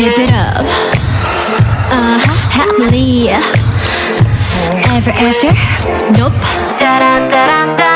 dip it up. Uh huh, happily. Ever after? Nope.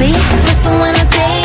baby. Listen when I say.